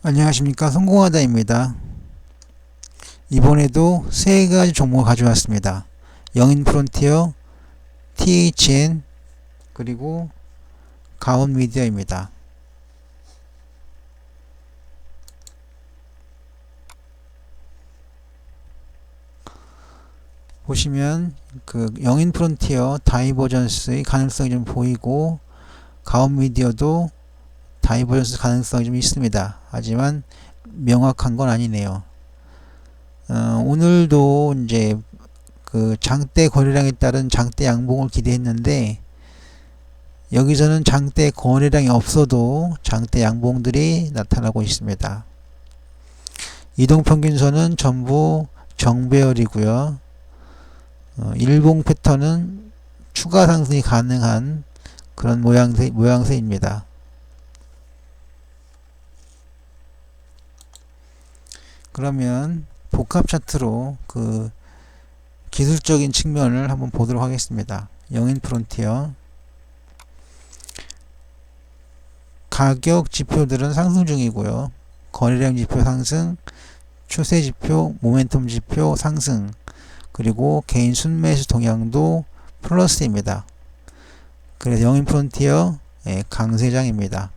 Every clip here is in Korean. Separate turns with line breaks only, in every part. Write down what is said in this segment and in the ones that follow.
안녕하십니까 성공하다입니다. 이번에도 세 가지 종목을 가져왔습니다. 영인 프론티어, THN, 그리고 가온 미디어입니다. 보시면 그 영인 프론티어 다이버전스의 가능성이 좀 보이고 가온 미디어도 다이버전스 가능성이 좀 있습니다. 하지만 명확한 건 아니네요. 어, 오늘도 이제 그 장대 거래량에 따른 장대 양봉을 기대했는데 여기서는 장대 거래량이 없어도 장대 양봉들이 나타나고 있습니다. 이동평균선은 전부 정배열이고요. 어, 일봉 패턴은 추가 상승이 가능한 그런 모양새, 모양새입니다. 그러면 복합 차트로 그 기술적인 측면을 한번 보도록 하겠습니다. 영인 프론티어 가격 지표들은 상승 중이고요. 거래량 지표 상승, 추세 지표, 모멘텀 지표 상승, 그리고 개인 순매수 동향도 플러스입니다. 그래서 영인 프론티어 예, 강세장입니다.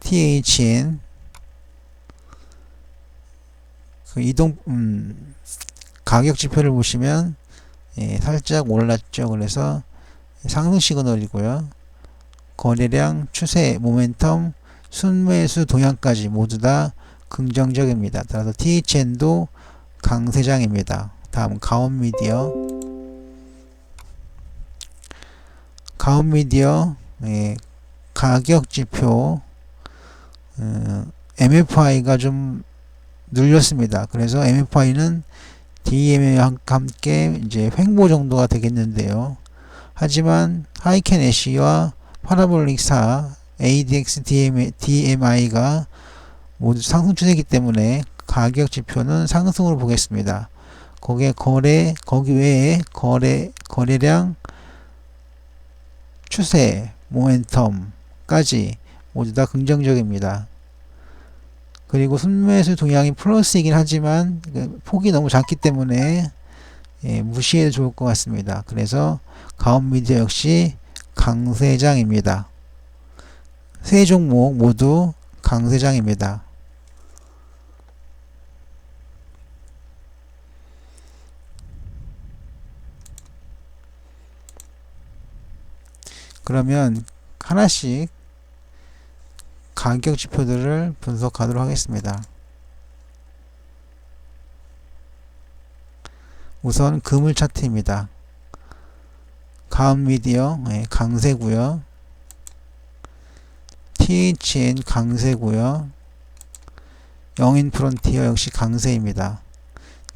THN 그 이동 음, 가격 지표를 보시면 예, 살짝 올랐죠. 그래서 상승 시그널이고요. 거래량, 추세, 모멘텀, 순매수 동향까지 모두 다 긍정적입니다. 따라서 THN도 강세장입니다. 다음 가온 미디어 가온 미디어 예, 가격 지표 어, MFI가 좀 눌렸습니다. 그래서 MFI는 DMA 함께 이제 횡보 정도가 되겠는데요. 하지만 하이켄 애쉬와 파라볼릭 4 ADX DMI가 모두 상승 추세이기 때문에 가격 지표는 상승으로 보겠습니다. 거기에 거래 거기 외에 거래 거래량 추세 모멘텀까지 모두 다 긍정적입니다. 그리고 순매수 동향이 플러스이긴 하지만 그 폭이 너무 작기 때문에 예, 무시해도 좋을 것 같습니다. 그래서 가온 미디어 역시 강세장입니다. 세 종목 모두 강세장입니다. 그러면 하나씩 가격 지표들을 분석하도록 하겠습니다. 우선 금을 차트입니다. 가운 미디어 네, 강세고요. THN 강세고요. 영인 프론티어 역시 강세입니다.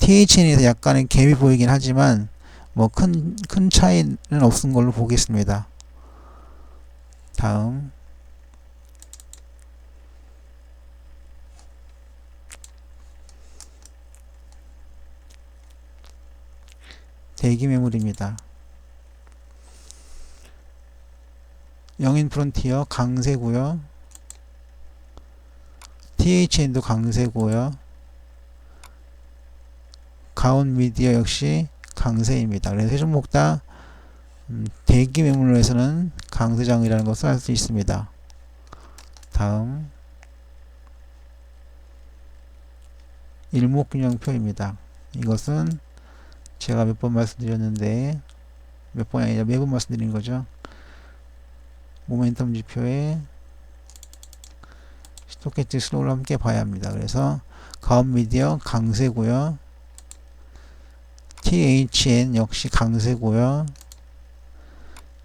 THN에서 약간의 갭이 보이긴 하지만 뭐 큰 큰 차이는 없은 걸로 보겠습니다. 다음 대기 매물입니다. 영인 프론티어 강세고요. THN도 강세고요. 가온 미디어 역시 강세입니다. 그래서 세 종목 다 음, 대기 매물로 해서는 강세장이라는 것을 알 수 있습니다. 다음 일목균형표입니다. 이것은 제가 몇 번 말씀드렸는데 몇 번이 아니라 매번 말씀드린 거죠. 모멘텀 지표에 스토캐치 슬로우를 함께 봐야 합니다. 그래서 가온 미디어 강세고요. THN 역시 강세고요.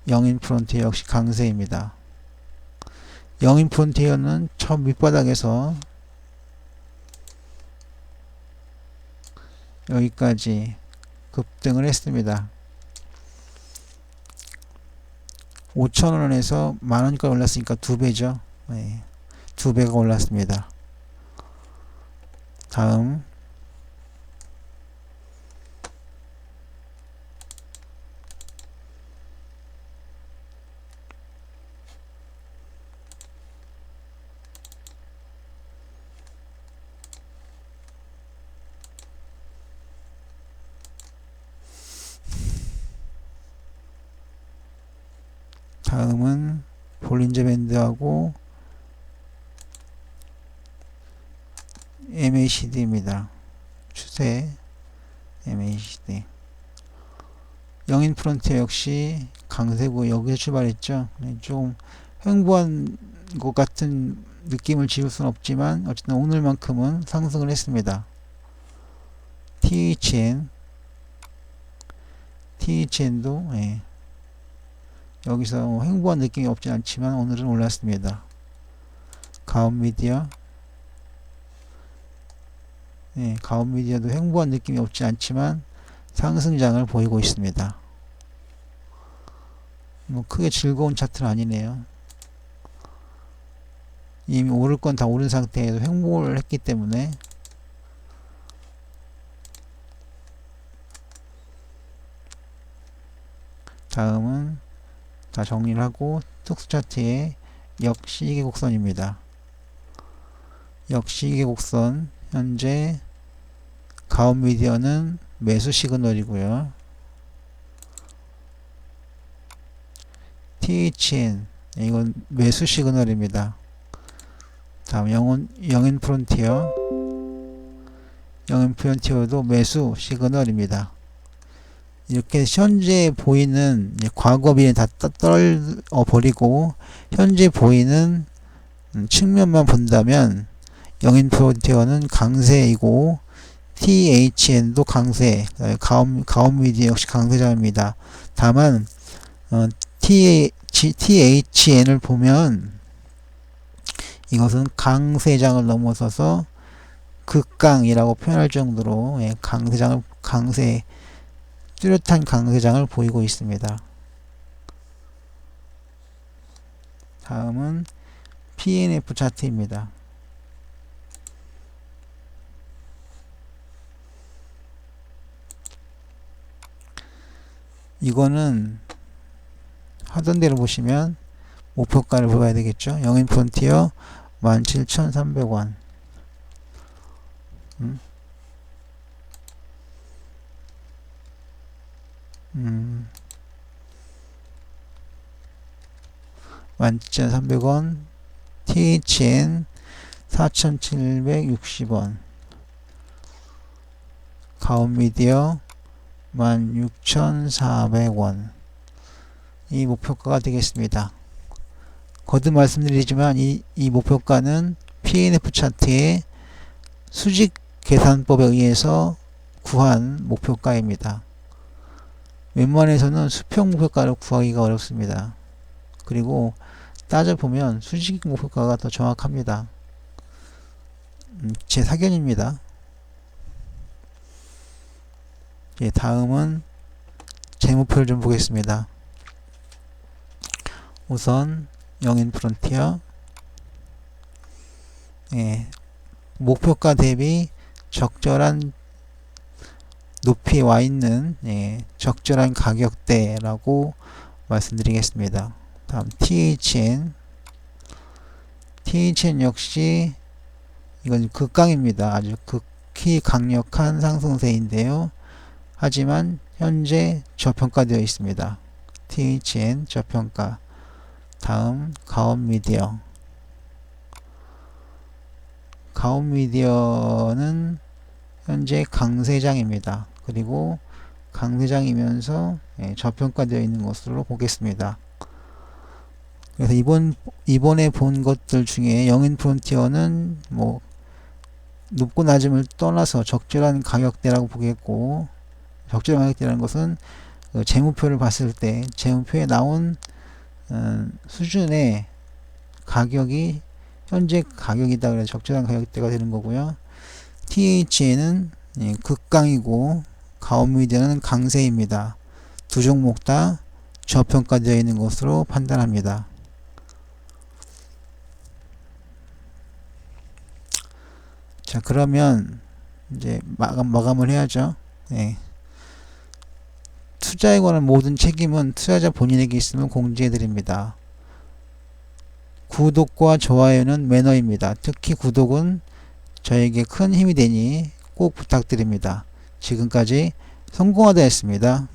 영인 프론티어 역시 강세입니다. 영인 프론티어는 처음 밑바닥에서 여기까지 급등을 했습니다. 5천원에서 만원까지 올랐으니까 두배죠. 네, 두 배가 올랐습니다. 다음 다음은 볼린저 밴드하고 MACD입니다. 추세 MACD 영인 프론티어 역시 강세고 여기서 출발했죠. 네, 좀 횡보한 것 같은 느낌을 지울 수는 없지만 어쨌든 오늘만큼은 상승을 했습니다. THN THN도 예. 여기서 뭐 횡보한 느낌이 없진 않지만 오늘은 올랐습니다. 가온미디어 예, 가온미디어도 횡보한 느낌이 없지 않지만 상승장을 보이고 있습니다. 뭐 크게 즐거운 차트는 아니네요. 이미 오를 건 다 오른 상태에서 횡보를 했기 때문에 다음은 다 정리를 하고 특수 차트의 역시계 곡선입니다. 역시계 곡선 현재 가온 미디어는 매수 시그널이고요. THN 이건 매수 시그널입니다. 다음 영원, 영인 프론티어 영인 프론티어도 매수 시그널입니다. 이렇게 현재 보이는 과거 비는 다 떨어 버리고 현재 보이는 음, 측면만 본다면 영인 프론티어는 강세이고 THN도 강세, 가온, 가온 미디어 역시 강세장입니다. 다만 어, THN을 보면 이것은 강세장을 넘어서서 극강이라고 표현할 정도로 예, 강세장을 강세 뚜렷한 강세장을 보이고 있습니다. 다음은 PNF 차트입니다. 이거는 하던 대로 보시면 목표가를 보아야 되겠죠. 영인 프론티어 17,300원. 음. 음. 17,300원. THN 4,760원. 가온미디어 16,400원. 이 목표가가 되겠습니다. 거듭 말씀드리지만 이, 이 목표가는 PNF 차트의 수직 계산법에 의해서 구한 목표가입니다. 웬만해서는 수평 목표가를 구하기가 어렵습니다. 그리고 따져보면 수직 목표가가 더 정확합니다. 음, 제 사견입니다. 예, 다음은 재무표를 좀 보겠습니다. 우선 영인 프론티어 예, 목표가 대비 적절한 높이 와 있는 예, 적절한 가격대라고 말씀드리겠습니다. 다음 THN THN 역시 이건 극강입니다. 아주 극히 강력한 상승세인데요. 하지만 현재 저평가되어 있습니다. THN 저평가 다음 가온미디어 가온미디어는 현재 강세장입니다. 그리고 강세장이면서 예, 저평가되어 있는 것으로 보겠습니다. 그래서 이번 이번에 본 것들 중에 영인 프론티어는 뭐 높고 낮음을 떠나서 적절한 가격대라고 보겠고 적절한 가격대라는 것은 그 재무표를 봤을 때 재무표에 나온 어, 수준의 가격이 현재 가격이다 그래서 적절한 가격대가 되는 거고요. THN은 예, 극강이고 가온미디어는 강세입니다. 두 종목 다 저평가되어 있는 것으로 판단합니다. 자 그러면 이제 마감, 마감을 해야죠. 네. 투자에 관한 모든 책임은 투자자 본인에게 있음을 공지해 드립니다. 구독과 좋아요는 매너입니다. 특히 구독은 저에게 큰 힘이 되니 꼭 부탁드립니다. 지금까지 성공하다 했습니다.